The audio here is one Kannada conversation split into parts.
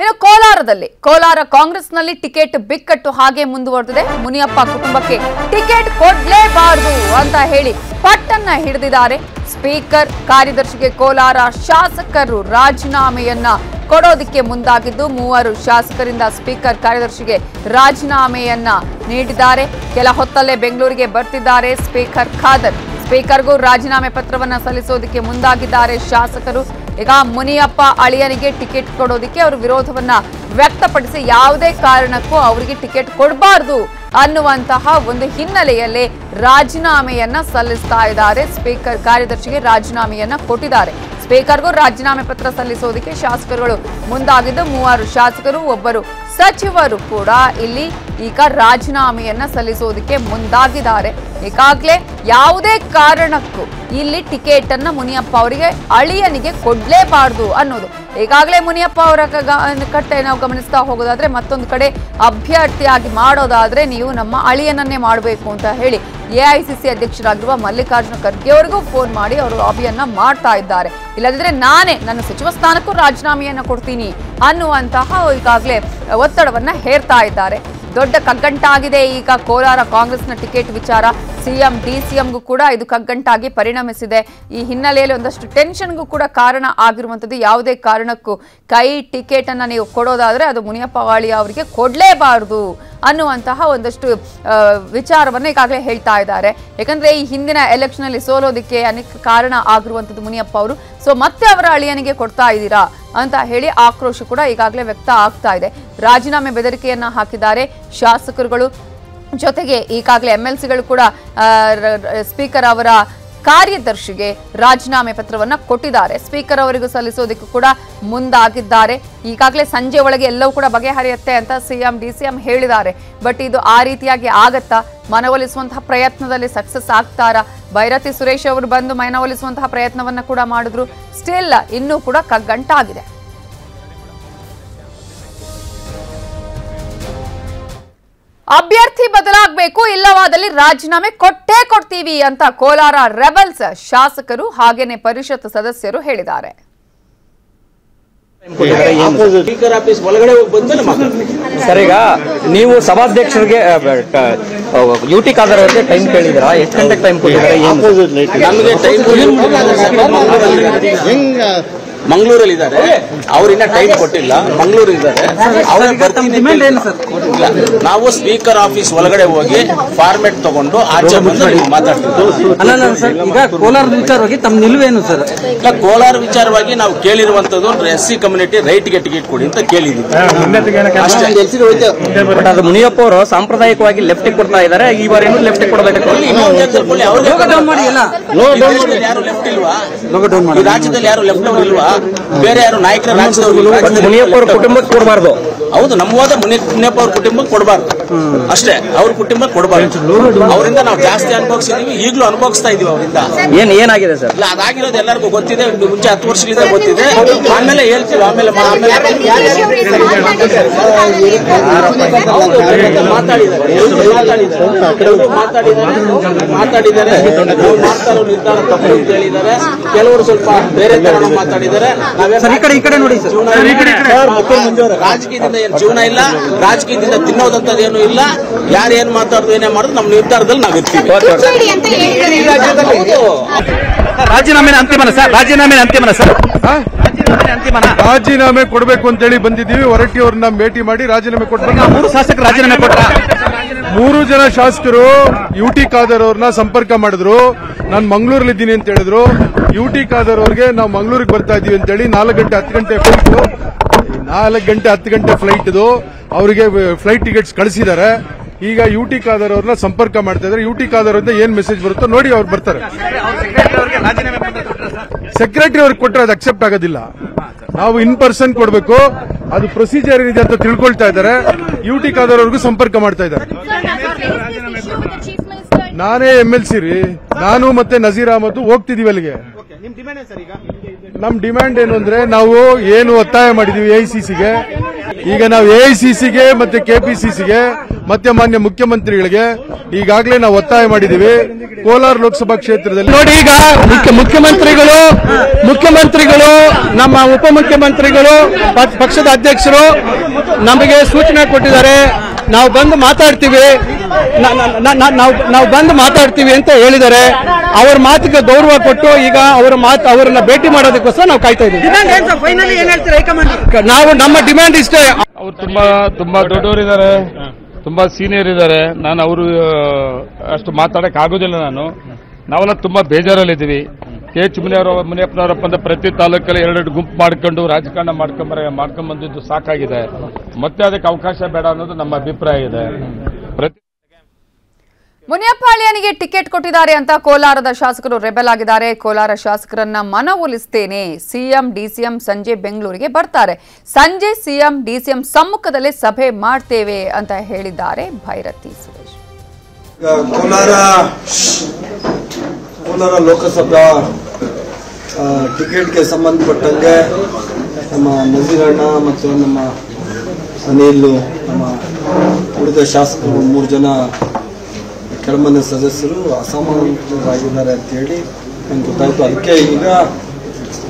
ಇನ್ನು ಕೋಲಾರದಲ್ಲಿ, ಕೋಲಾರ ಕಾಂಗ್ರೆಸ್ನಲ್ಲಿ ಟಿಕೆಟ್ ಬಿಕ್ಕಟ್ಟು ಹಾಗೆ ಮುಂದುವರೆದಿದೆ. ಮುನಿಯಪ್ಪ ಕುಟುಂಬಕ್ಕೆ ಟಿಕೆಟ್ ಕೊಡ್ಲೇಬಾರದು ಅಂತ ಹೇಳಿ ಪಟ್ಟನ್ನ ಹಿಡಿದಿದ್ದಾರೆ. ಸ್ಪೀಕರ್, ಕಾರ್ಯದರ್ಶಿಗೆ ಕೋಲಾರ ಶಾಸಕರು ರಾಜೀನಾಮೆಯನ್ನ ಕೊಡೋದಕ್ಕೆ ಮುಂದಾಗಿದ್ದು, ಮೂವರು ಶಾಸಕರಿಂದ ಸ್ಪೀಕರ್, ಕಾರ್ಯದರ್ಶಿಗೆ ರಾಜೀನಾಮೆಯನ್ನ ನೀಡಿದ್ದಾರೆ. ಕೆಲ ಹೊತ್ತಲ್ಲೇ ಬೆಂಗಳೂರಿಗೆ ಬರ್ತಿದ್ದಾರೆ ಸ್ಪೀಕರ್ ಖಾದರ್. ಸ್ಪೀಕರ್ಗೂ ರಾಜೀನಾಮೆ ಪತ್ರವನ್ನು ಸಲ್ಲಿಸೋದಕ್ಕೆ ಮುಂದಾಗಿದ್ದಾರೆ ಶಾಸಕರು. ಈಗ ಮುನಿಯಪ್ಪ ಅಳಿಯನಿಗೆ ಟಿಕೆಟ್ ಕೊಡೋದಕ್ಕೆ ಅವರು ವಿರೋಧವನ್ನ ವ್ಯಕ್ತಪಡಿಸಿ ಯಾವುದೇ ಕಾರಣಕ್ಕೂ ಅವರಿಗೆ ಟಿಕೆಟ್ ಕೊಡಬಾರ್ದು ಅನ್ನುವಂತಹ ಒಂದು ಹಿನ್ನೆಲೆಯಲ್ಲಿ ರಾಜೀನಾಮೆಯನ್ನ ಸಲ್ಲಿಸ್ತಾ ಇದ್ದಾರೆ. ಸ್ಪೀಕರ್ ಕಾರ್ಯದರ್ಶಿಗೆ ರಾಜೀನಾಮೆಯನ್ನ ಕೊಟ್ಟಿದ್ದಾರೆ. ಸ್ಪೀಕರ್ಗೂ ರಾಜೀನಾಮೆ ಪತ್ರ ಸಲ್ಲಿಸೋದಕ್ಕೆ ಶಾಸಕರುಗಳು ಮುಂದಾಗಿದ್ದು, ಮೂವರು ಶಾಸಕರು, ಒಬ್ಬರು ಸಚಿವರು ಕೂಡ ಇಲ್ಲಿ ಈಗ ರಾಜೀನಾಮೆಯನ್ನ ಸಲ್ಲಿಸೋದಕ್ಕೆ ಮುಂದಾಗಿದ್ದಾರೆ. ಈಗಾಗಲೇ ಯಾವುದೇ ಕಾರಣಕ್ಕೂ ಇಲ್ಲಿ ಟಿಕೆಟ್ ಅನ್ನ ಮುನಿಯಪ್ಪ ಅವರಿಗೆ ಅಳಿಯನಿಗೆ ಕೊಡ್ಲೇಬಾರ್ದು ಅನ್ನೋದು. ಈಗಾಗಲೇ ಮುನಿಯಪ್ಪ ಅವರ ಕಟ್ಟೆ ನಾವು ಗಮನಿಸ್ತಾ ಹೋಗೋದಾದ್ರೆ ಮತ್ತೊಂದು ಕಡೆ ಅಭ್ಯರ್ಥಿಯಾಗಿ ಮಾಡೋದಾದ್ರೆ ನೀವು ನಮ್ಮ ಅಳಿಯನನ್ನೇ ಮಾಡಬೇಕು ಅಂತ ಹೇಳಿ ಎಐಸಿಸಿ ಅಧ್ಯಕ್ಷರಾಗಿರುವ ಮಲ್ಲಿಕಾರ್ಜುನ ಖರ್ಗೆ ಅವರಿಗೂ ಫೋನ್ ಮಾಡಿ ಅವರು ಲಾಬಿಯನ್ನ ಮಾಡ್ತಾ ಇದ್ದಾರೆ. ಇಲ್ಲದಿದ್ರೆ ನಾನೇ ನನ್ನ ಸಚಿವ ಸ್ಥಾನಕ್ಕೂ ರಾಜೀನಾಮೆಯನ್ನು ಕೊಡ್ತೀನಿ ಅನ್ನುವಂತಹ ಈಗಾಗಲೇ ಒತ್ತಡವನ್ನ ಹೇರ್ತಾ ಇದ್ದಾರೆ. ದೊಡ್ಡ ಕಗ್ಗಂಟಾಗಿದೆ. ಈಗ ಕೋಲಾರ ಕಾಂಗ್ರೆಸ್ನ ಟಿಕೆಟ್ ವಿಚಾರ. ಸಿಎಂ, ಡಿಸಿಎಂಗೂ ಕೂಡ ಇದು ಕಗ್ಗಂಟಾಗಿ ಪರಿಣಮಿಸಿದೆ. ಈ ಹಿನ್ನೆಲೆಯಲ್ಲಿ ಒಂದಷ್ಟು ಟೆನ್ಷನ್ಗೂ ಕೂಡ ಕಾರಣ ಆಗಿರುವಂಥದ್ದು ಯಾವುದೇ ಕಾರಣಕ್ಕೂ. ಕೈ ಟಿಕೆಟನ್ನು ನೀವು ಕೊಡೋದಾದರೆ ಅದು ಮುನಿಯಪ್ಪ ವಾಳಿ ಅವರಿಗೆ ಕೊಡಲೇಬಾರದು ಅನ್ನುವಂತಹ ಒಂದಷ್ಟು ವಿಚಾರವನ್ನು ಈಗಾಗಲೇ ಹೇಳ್ತಾ ಇದ್ದಾರೆ. ಯಾಕಂದರೆ ಈ ಹಿಂದಿನ ಎಲೆಕ್ಷನಲ್ಲಿ ಸೋಲೋದಕ್ಕೆ ಅನೇಕ ಕಾರಣ ಆಗಿರುವಂಥದ್ದು ಮುನಿಯಪ್ಪ ಅವರು. ಸೊ ಮತ್ತೆ ಅವರ ಅಳಿಯನಿಗೆ ಕೊಡ್ತಾ ಇದ್ದೀರಾ ಅಂತ ಹೇಳಿ ಆಕ್ರೋಶ ಕೂಡ ಈಗಾಗಲೇ ವ್ಯಕ್ತ ಆಗ್ತಾ ಇದೆ. ರಾಜೀನಾಮೆ ಬೆದರಿಕೆಯನ್ನು ಹಾಕಿದ್ದಾರೆ ಶಾಸಕರುಗಳು. ಜೊತೆಗೆ ಈಗಾಗಲೇ ಎಂ ಎಲ್ ಕೂಡ ಸ್ಪೀಕರ್ ಅವರ ಕಾರ್ಯದರ್ಶಿಗೆ ರಾಜೀನಾಮೆ ಪತ್ರವನ್ನ ಕೊಟ್ಟಿದ್ದಾರೆ. ಸ್ಪೀಕರ್ ಅವರಿಗೂ ಸಲ್ಲಿಸೋದಕ್ಕೂ ಕೂಡ ಮುಂದಾಗಿದ್ದಾರೆ. ಈಗಾಗಲೇ ಸಂಜೆ ಒಳಗೆ ಎಲ್ಲವೂ ಕೂಡ ಬಗೆಹರಿಯುತ್ತೆ ಅಂತ ಸಿಎಂ ಡಿಸಿಎಂ ಹೇಳಿದ್ದಾರೆ. ಬಟ್ ಇದು ಆ ರೀತಿಯಾಗಿ ಆಗತ್ತಾ? ಮನವೊಲಿಸುವಂತಹ ಪ್ರಯತ್ನದಲ್ಲಿ ಸಕ್ಸಸ್ ಆಗ್ತಾರಾ? ಭೈರತಿ ಸುರೇಶ್ ಅವರು ಬಂದು ಮನವೊಲಿಸುವಂತಹ ಪ್ರಯತ್ನವನ್ನ ಕೂಡ ಮಾಡಿದ್ರು. ಸ್ಟಿಲ್ ಇನ್ನೂ ಕೂಡ ಕಗ್ಗಂಟಾಗಿದೆ. ಅಭ್ಯರ್ಥಿ ಬದಲಾಗಬೇಕು ಇಲ್ಲವಾದಲ್ಲಿ ರಾಜೀನಾಮೆ ಕೊಟ್ಟೇ ಕೊಡ್ತೀವಿ ಅಂತ ಕೋಲಾರ ರೆಬಲ್ಸ್ ಶಾಸಕರು ಹಾಗೇನೆ ಪರಿಷತ್ ಸದಸ್ಯರು ಹೇಳಿದ್ದಾರೆ. ಸ್ಪೀಕರ್ ಆಫೀಸ್ ಒಳಗಡೆ ಹೋಗಿ ಬಂದ್ಮೇಲೆ ಈಗ ನೀವು ಸಭಾಧ್ಯಕ್ಷರಿಗೆ ಯು ಟಿ ಖಾದರ್ ಅವರಿಗೆ ಟೈಮ್ ಕೇಳಿದ್ರ ಎಷ್ಟು ಗಂಟೆಗೆ ಟೈಮ್ ಕೊಟ್ಟಿದ್ದಾರೆ? ಮಂಗಳೂರಲ್ಲಿ ಇದ್ದಾರೆ ಅವ್ರಿನ್ನ ಟೈಮ್ ಕೊಟ್ಟಿಲ್ಲ. ಮಂಗಳೂರು ಇದ್ದಾರೆ ಅವ್ರ ನಾವು ಸ್ಪೀಕರ್ ಆಫೀಸ್ ಒಳಗಡೆ ಹೋಗಿ ಫಾರ್ಮೆಟ್ ತಗೊಂಡು ಆಚೆ ಬಂದು ಈಗ ಕೋಲಾರ ವಿಚಾರವಾಗಿ ತಮ್ಮ ನಿಲುವೇನು ಸರ್? ಇಲ್ಲ ಕೋಲಾರ ವಿಚಾರವಾಗಿ ನಾವು ಕೇಳಿರುವಂತದ್ದು ಎಸ್ ಸಿ ಕಮ್ಯುನಿಟಿ ರೈಟ್ಗೆ ಟಿಕೆಟ್ ಕೊಡಿ ಅಂತ ಕೇಳಿದ್ದೀವಿ. ಮುನಿಯಪ್ಪ ಅವರು ಸಾಂಪ್ರದಾಯಿಕವಾಗಿ ಲೆಫ್ಟ್ ಕೊಡ್ತಾ ಇದ್ದಾರೆ. ಈ ಬಾರಿ ಲೆಫ್ಟ್ ಕೊಡಬೇಕು ಎಲ್ಲ ಯಾರು ಲೆಫ್ಟ್ ಇಲ್ವಾ? ಈ ರಾಜ್ಯದಲ್ಲಿ ಯಾರು ಲೆಫ್ಟ್ ಇಲ್ವಾ? ಬೇರೆ ಯಾರು ನಾಯಕರ ಮುನಿಯಪ್ಪ ಅವ್ರ ಕುಟುಂಬಕ್ಕೆ ಕೊಡಬಾರ್ದು ಹೌದು ನಮ್ಮವಾದ ಹೋದ ಮುನಿಯಪ್ಪ ಅವ್ರ ಕುಟುಂಬಕ್ಕೆ ಕೊಡಬಾರ್ದು ಅಷ್ಟೇ ಅವ್ರ ಕುಟುಂಬಕ್ಕೆ ಕೊಡಬಾರ್ದು ಅವರಿಂದ ನಾವು ಜಾಸ್ತಿ ಅನುಭವಿಸಿದೀವಿ ಈಗಲೂ ಅನುಭವಿಸ್ತಾ ಇದೀವಿ ಅವರಿಂದ ಏನ್ ಏನಾಗಿದೆ ಸರ್ ಇಲ್ಲ ಅದಾಗಿರೋದು ಎಲ್ಲರಿಗೂ ಗೊತ್ತಿದೆ ಮುಂಚೆ ಹತ್ತು ವರ್ಷದಿಂದ ಗೊತ್ತಿದೆ ಆಮೇಲೆ ಹೇಳ್ತೀವಿ ಆಮೇಲೆ ಮಾತಾಡಿದ್ದಾರೆ ಮಾತಾಡಿದ್ದಾರೆ ಮಾತಾಡಿದ್ದಾರೆ ಮಾತಾಡಿದ್ದಾರೆ ನಾವು ಮಾಡ್ತಾ ನಿರ್ಧಾರ ತಪ್ಪು ಅಂತ ಹೇಳಿದ್ದಾರೆ ಕೆಲವರು ಸ್ವಲ್ಪ ಬೇರೆ ತರ ಮಾತಾಡಿದ್ದಾರೆ ಸರ್ ಈ ಕಡೆ ಈ ಕಡೆ ನೋಡಿ ಸರ್. ರಾಜಕೀಯದಿಂದ ಏನ್ ಜೀವನ ಇಲ್ಲ ರಾಜಕೀಯದಿಂದ ತಿನ್ನೋದಂತದ್ದು ಏನು ಇಲ್ಲ. ಯಾರು ಏನ್ ಮಾತಾಡೋದು ಏನೇ ಮಾಡೋದು ನಮ್ಮ ನಿರ್ಧಾರದಲ್ಲಿ ನಾವು ಇರ್ತೀವಿ. ರಾಜೀನಾಮೆ ಅಂತಿಮನ ಸರ್. ರಾಜೀನಾಮೆ ಅಂತಿಮನ ಸರ್. ರಾಜೀನಾಮೆ ಕೊಡಬೇಕು ಅಂತೇಳಿ ಬಂದಿದ್ದೀವಿ. ಹೊರಟಿಯವ್ರನ್ನ ಅವ್ರನ್ನ ಭೇಟಿ ಮಾಡಿ ರಾಜೀನಾಮೆ ಕೊಟ್ಟು ಮೂರು ಶಾಸಕರು ರಾಜೀನಾಮೆ ಕೊಟ್ಟ ಮೂರು ಜನ ಶಾಸಕರು ಯು ಟಿ ಖಾದರ್ ಅವ್ರನ್ನ ಸಂಪರ್ಕ ಮಾಡಿದ್ರು. ನಾನು ಮಂಗಳೂರಲ್ಲಿ ಇದ್ದೀನಿ ಅಂತ ಹೇಳಿದ್ರು. ಯು ಟಿ ಖಾದರ್ ಅವ್ರಿಗೆ ನಾವು ಮಂಗಳೂರಿಗೆ ಬರ್ತಾ ಇದೀವಿ ಅಂತೇಳಿ ನಾಲ್ಕು ಗಂಟೆ ಹತ್ತು ಗಂಟೆ ಫ್ಲೈಟ್ ನಾಲ್ಕು ಗಂಟೆ ಹತ್ತು ಗಂಟೆ ಫ್ಲೈಟ್ ಇದು ಅವರಿಗೆ ಫ್ಲೈಟ್ ಟಿಕೆಟ್ಸ್ ಕಳಿಸಿದ್ದಾರೆ ಈಗ ಯು ಟಿ ಖಾದರ್ ಅವ್ರನ್ನ ಸಂಪರ್ಕ ಮಾಡ್ತಾ ಇದ್ದಾರೆ ಯು ಟಿ ಖಾದರ್ ಅಂತ ಏನ್ ಮೆಸೇಜ್ ಬರುತ್ತೋ ನೋಡಿ ಅವ್ರು ಬರ್ತಾರೆ. ಸೆಕ್ರೆಟರಿ ಅವ್ರಿಗೆ ಕೊಟ್ಟರೆ ಅದು ಅಕ್ಸೆಪ್ಟ್ ಆಗೋದಿಲ್ಲ. ನಾವು ಇನ್ ಪರ್ಸನ್ ಕೊಡಬೇಕು. ಅದು ಪ್ರೊಸೀಜರ್ ಏನಿದೆ ಅಂತ ತಿಳ್ಕೊಳ್ತಾ ಇದ್ದಾರೆ. ಟಿ ಖಾದರ್ ಸಂಪರ್ಕ ಮಾಡ್ತಾ ಇದ್ದಾರೆ. ನಾನೇ ಎಂ ಎಲ್ ಸಿ ರೀ. ನಾನು ಮತ್ತೆ ನಜೀರ್ ಅಹಮದ್ ಹೋಗ್ತಿದೀವಿ ಅಲ್ಲಿಗೆ. ನಮ್ ಡಿಮ್ಯಾಂಡ್ ಏನು ಅಂದ್ರೆ ನಾವು ಏನು ಒತ್ತಾಯ ಮಾಡಿದೀವಿ ಎಐಸಿಸಿಗೆ ಈಗ ನಾವು ಎಐಸಿಸಿಗೆ ಮತ್ತೆ ಕೆಪಿಸಿಸಿಗೆ ಮತ್ತೆ ಮಾನ್ಯ ಮುಖ್ಯಮಂತ್ರಿಗಳಿಗೆ ಈಗಾಗಲೇ ನಾವು ಒತ್ತಾಯ ಮಾಡಿದ್ದೀವಿ. ಕೋಲಾರ ಲೋಕಸಭಾ ಕ್ಷೇತ್ರದಲ್ಲಿ ನೋಡಿ ಈಗ ಮುಖ್ಯ ಮುಖ್ಯಮಂತ್ರಿಗಳು ಮುಖ್ಯಮಂತ್ರಿಗಳು ನಮ್ಮ ಉಪಮುಖ್ಯಮಂತ್ರಿಗಳು ಪಕ್ಷದ ಅಧ್ಯಕ್ಷರು ನಮಗೆ ಸೂಚನೆ ಕೊಟ್ಟಿದ್ದಾರೆ. ನಾವು ಬಂದು ಮಾತಾಡ್ತೀವಿ. ನಾವು ಬಂದು ಮಾತಾಡ್ತೀವಿ ಅಂತ ಹೇಳಿದ್ದಾರೆ. ಅವ್ರ ಮಾತಿಗೆ ಗೌರವ ಕೊಟ್ಟು ಈಗ ಅವರ ಮಾತು ಅವರನ್ನ ಭೇಟಿ ಮಾಡೋದಕ್ಕೋಸ್ಕರ ನಾವು ಕಾಯ್ತಾ ಇದ್ದೀವಿ. ಫೈನಲಿ ಏನ್ ಹೇಳ್ತೀರಾ ಹೈಕಮಾಂಡ್ ನಾವು ನಮ್ಮ ಡಿಮ್ಯಾಂಡ್ ಇಷ್ಟೇ. ಅವ್ರು ತುಂಬಾ ತುಂಬಾ ದೊಡ್ಡವರಿದ್ದಾರೆ. ತುಂಬಾ ಸೀನಿಯರ್ ಇದ್ದಾರೆ. ನಾನು ಅವರು ಅಷ್ಟು ಮಾತಾಡೋಕ್ಕಾಗೋದಿಲ್ಲ ನಾನು. ನಾವೆಲ್ಲ ತುಂಬಾ ಬೇಜಾರಲ್ಲಿದ್ದೀವಿ. ಕೆ ಎಚ್ ಮುನಿಯವರು ಮುನಿಯಪ್ಪನವರಪ್ಪ ಅಂತ ಪ್ರತಿ ತಾಲೂಕಲ್ಲಿ ಎರಡೆರಡು ಗುಂಪು ಮಾಡ್ಕೊಂಡು, ರಾಜಕಾರಣ ಮಾಡ್ಕೊಂಬರ ಮಾಡ್ಕೊಂಬಂದಿದ್ದು ಸಾಕಾಗಿದೆ. ಮತ್ತೆ ಅದಕ್ಕೆ ಅವಕಾಶ ಬೇಡ ಅನ್ನೋದು ನಮ್ಮ ಅಭಿಪ್ರಾಯ ಇದೆ. ಪ್ರತಿ ಮುನಿಯಪ್ಪ ಅಳಿಯನಿಗೆ ಟಿಕೆಟ್ ಕೊಟ್ಟಿದ್ದಾರೆ ಅಂತ ಕೋಲಾರದ ಶಾಸಕರು ರೆಬೆಲ್ ಆಗಿದ್ದಾರೆ. ಕೋಲಾರ ಶಾಸಕರನ್ನ ಮನವೊಲಿಸ್ತೇನೆ. ಸಿಎಂ, ಡಿಸಿಎಂ ಸಂಜೆ ಬೆಂಗಳೂರಿಗೆ ಬರ್ತಾರೆ. ಸಂಜೆ ಸಿಎಂ, ಡಿಸಿಎಂ ಸಮ್ಮುಖದಲ್ಲಿ ಸಭೆ ಮಾಡ್ತೇವೆ ಅಂತ ಹೇಳಿದ್ದಾರೆ ಭೈರತಿ ಸುರೇಶ್. ಕೋಲಾರ ಕೋಲಾರ ಲೋಕಸಭಾ ಟಿಕೆಟ್ಗೆ ಸಂಬಂಧಪಟ್ಟಂಗೆ ನಮ್ಮ ನಜೀರಣ್ಣ ಮತ್ತು ನಮ್ಮ ಅನಿಲ್, ನಮ್ಮ ಉಳಿದ ಶಾಸಕರು ಮೂರು ಜನ ಕೆಳಮನೆ ಸದಸ್ಯರು ಅಸಮಾನರಾಗಿದ್ದಾರೆ ಅಂತೇಳಿ ನಂಗೆ ಗೊತ್ತಾಯಿತು. ಅದಕ್ಕೆ ಈಗ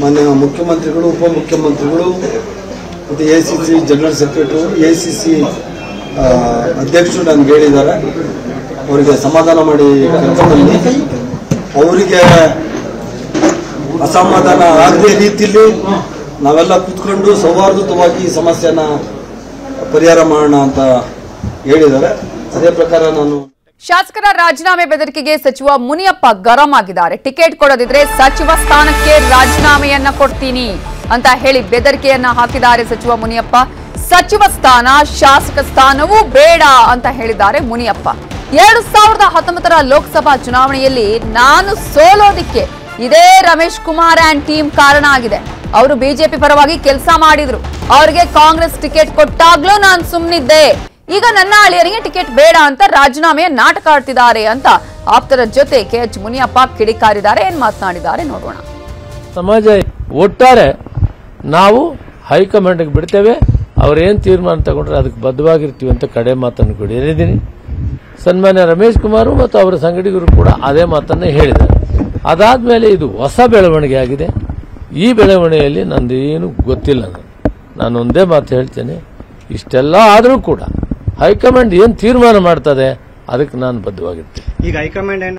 ಮಾನ್ಯ ಮುಖ್ಯಮಂತ್ರಿಗಳು, ಉಪಮುಖ್ಯಮಂತ್ರಿಗಳು, ಮತ್ತು A C C general secretary A C C ಅಧ್ಯಕ್ಷರು ನನಗೆ ಹೇಳಿದ್ದಾರೆ. ಅವರಿಗೆ ಸಮಾಧಾನ ಮಾಡಿ ಕೆಲಸದಲ್ಲಿ ಅವರಿಗೆ ಅಸಮಾಧಾನ ಆಗದೇ ರೀತಿಯಲ್ಲಿ ನಾವೆಲ್ಲ ಕೂತ್ಕೊಂಡು ಸೌಹಾರ್ದಯುತವಾಗಿ ಈ ಸಮಸ್ಯೆನ ಪರಿಹಾರ ಮಾಡೋಣ ಅಂತ ಹೇಳಿದ್ದಾರೆ. ಅದೇ ಪ್ರಕಾರ ನಾನು ಶಾಸಕರ ರಾಜೀನಾಮೆ ಬೆದರಿಕೆಗೆ ಸಚಿವ ಮುನಿಯಪ್ಪ ಗರಂ ಆಗಿದ್ದಾರೆ ಟಿಕೆಟ್ ಕೊಡದಿದ್ರೆ ಸಚಿವ ಸ್ಥಾನಕ್ಕೆ ರಾಜೀನಾಮೆಯನ್ನ ಕೊಡ್ತೀನಿ ಅಂತ ಹೇಳಿ ಬೆದರಿಕೆಯನ್ನ ಹಾಕಿದ್ದಾರೆ ಸಚಿವ ಮುನಿಯಪ್ಪ. ಸಚಿವ ಸ್ಥಾನ, ಶಾಸಕ ಸ್ಥಾನವೂ ಬೇಡ ಅಂತ ಹೇಳಿದ್ದಾರೆ ಮುನಿಯಪ್ಪ. ಎರಡು ಸಾವಿರದ ಹತ್ತೊಂಬತ್ತರ ಲೋಕಸಭಾ ಚುನಾವಣೆಯಲ್ಲಿ ನಾನು ಸೋಲೋದಿಕ್ಕೆ ಇದೇ ರಮೇಶ್ ಕುಮಾರ್ ಅಂಡ್ ಟೀಮ್ ಕಾರಣ ಆಗಿದೆ. ಅವರು ಬಿಜೆಪಿ ಪರವಾಗಿ ಕೆಲಸ ಮಾಡಿದ್ರು. ಅವರಿಗೆ ಕಾಂಗ್ರೆಸ್ ಟಿಕೆಟ್ ಕೊಟ್ಟಾಗ್ಲೂ ನಾನು ಸುಮ್ಮನಿದ್ದೆ ಈಗ ನನ್ನ ಅಳಿಯರಿಗೆ ಟಿಕೆಟ್ ಬೇಡ ಅಂತ ರಾಜೀನಾಮೆಯ ನಾಟಕ ಆಡ್ತಿದ್ದಾರೆ ಅಂತ ಆಪ್ತರ ಜೊತೆ ಕೆ ಎಚ್ ಮುನಿಯಪ್ಪ ಕಿಡಿಕಾರಿದ್ದಾರೆ, ಏನ್ ಮಾತನಾಡಿದ್ದಾರೆ ನೋಡೋಣ. ಸಮಾಜ, ಒಟ್ಟಾರೆ ನಾವು ಹೈಕಮಾಂಡ್ಗೆ ಬಿಡ್ತೇವೆ, ಅವ್ರೇನ್ ತೀರ್ಮಾನ ತಗೊಂಡ್ರೆ ಅದಕ್ಕೆ ಬದ್ಧವಾಗಿರ್ತೀವಿ ಅಂತ ಕಡೆ ಮಾತನ್ನು ಕೂಡ ಹೇಳಿದ್ದೀನಿ. ಸನ್ಮಾನ್ಯ ರಮೇಶ್ ಕುಮಾರ್ ಮತ್ತು ಅವರ ಸಂಗಡಿಗರು ಕೂಡ ಅದೇ ಮಾತನ್ನು ಹೇಳಿದ್ದಾರೆ. ಅದಾದ್ಮೇಲೆ ಇದು ಹೊಸ ಬೆಳವಣಿಗೆ ಆಗಿದೆ. ಈ ಬೆಳವಣಿಗೆಯಲ್ಲಿ ನಂದೇನು ಗೊತ್ತಿಲ್ಲ ನಾನು ಒಂದೇ ಮಾತು ಹೇಳ್ತೇನೆ, ಇಷ್ಟೆಲ್ಲ ಆದರೂ ಕೂಡ ಹೈಕಮಾಂಡ್ ಏನು ತೀರ್ಮಾನ ಮಾಡ್ತದೆ ಅದಕ್ಕೆ ನಾನು ಬದ್ಧವಾಗಿರ್ತೀನಿ. ಈಗ ಹೈಕಮಾಂಡ್ ಏನ್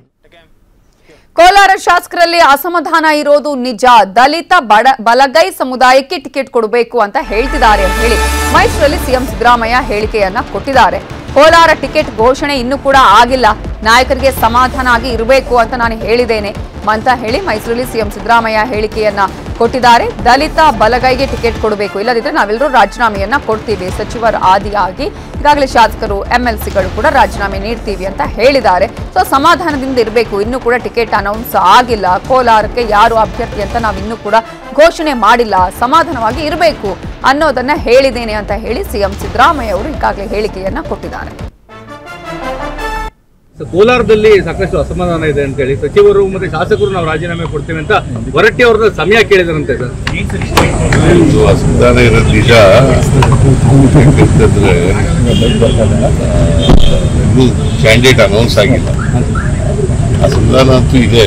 ಕೋಲಾರ ಶಾಸಕರಲ್ಲಿ ಅಸಮಾಧಾನ ಇರೋದು ನಿಜ. ದಲಿತ ಬಡ ಬಲಗೈ ಸಮುದಾಯಕ್ಕೆ ಟಿಕೆಟ್ ಕೊಡಬೇಕು ಅಂತ ಹೇಳ್ತಿದ್ದಾರೆ ಅಂತ ಹೇಳಿ ಮೈಸೂರಲ್ಲಿ ಸಿಎಂ ಸಿದ್ದರಾಮಯ್ಯ ಹೇಳಿಕೆಯನ್ನ ಕೊಟ್ಟಿದ್ದಾರೆ. ಕೋಲಾರ ಟಿಕೆಟ್ ಘೋಷಣೆ ಇನ್ನೂ ಕೂಡ ಆಗಿಲ್ಲ. ನಾಯಕರಿಗೆ ಸಮಾಧಾನ ಆಗಿ ಇರಬೇಕು ಅಂತ ನಾನು ಹೇಳಿದ್ದೇನೆ ಅಂತ ಹೇಳಿ ಮೈಸೂರಲ್ಲಿ ಸಿಎಂ ಸಿದ್ದರಾಮಯ್ಯ ಹೇಳಿಕೆಯನ್ನ ಕೊಟ್ಟಿದ್ದಾರೆ. ದಲಿತ ಬಲಗೈಗೆ ಟಿಕೆಟ್ ಕೊಡಬೇಕು. ಇಲ್ಲದಿದ್ರೆ ನಾವೆಲ್ಲರೂ ರಾಜೀನಾಮೆಯನ್ನ ಕೊಡ್ತೀವಿ. ಸಚಿವರ ಆದಿಯಾಗಿ ಈಗಾಗಲೇ ಶಾಸಕರು, ಎಂಎಲ್ಸಿಗಳು ಕೂಡ ರಾಜೀನಾಮೆ ನೀಡ್ತೀವಿ ಅಂತ ಹೇಳಿದ್ದಾರೆ. ಸೊ ಸಮಾಧಾನದಿಂದ ಇರಬೇಕು. ಇನ್ನೂ ಕೂಡ ಟಿಕೆಟ್ ಅನೌನ್ಸ್ ಆಗಿಲ್ಲ. ಕೋಲಾರಕ್ಕೆ ಯಾರು ಅಭ್ಯರ್ಥಿ ಅಂತ ನಾವು ಇನ್ನೂ ಕೂಡ ಘೋಷಣೆ ಮಾಡಿಲ್ಲ. ಸಮಾಧಾನವಾಗಿ ಇರಬೇಕು ಅನ್ನೋದನ್ನ ಹೇಳಿದ್ದೇನೆ ಅಂತ ಹೇಳಿ ಸಿಎಂ ಸಿದ್ದರಾಮಯ್ಯ ಅವರು ಈಗಾಗಲೇ ಹೇಳಿಕೆಯನ್ನ ಕೊಟ್ಟಿದ್ದಾರೆ. ಕೋಲಾರದಲ್ಲಿ ಸಾಕಷ್ಟು ಅಸಮಾಧಾನ ಇದೆ ಅಂತ ಹೇಳಿ ಸಚಿವರು ಮತ್ತೆ ಶಾಸಕರು ನಾವು ರಾಜೀನಾಮೆ ಕೊಡ್ತೇವೆ ಅಂತ ಹೊರಟ್ಟಿ ಅವ್ರನ್ನ ಸಮಯ ಕೇಳಿದ್ರಂತೆ ಸರ್. ಅಸಮಾಧಾನ ಇರೋದು ಕ್ಯಾಂಡಿಡೇಟ್ ಅನೌನ್ಸ್ ಆಗಿಲ್ಲ. ಅಸಮಾಧಾನ ಅಂತೂ ಇದೆ.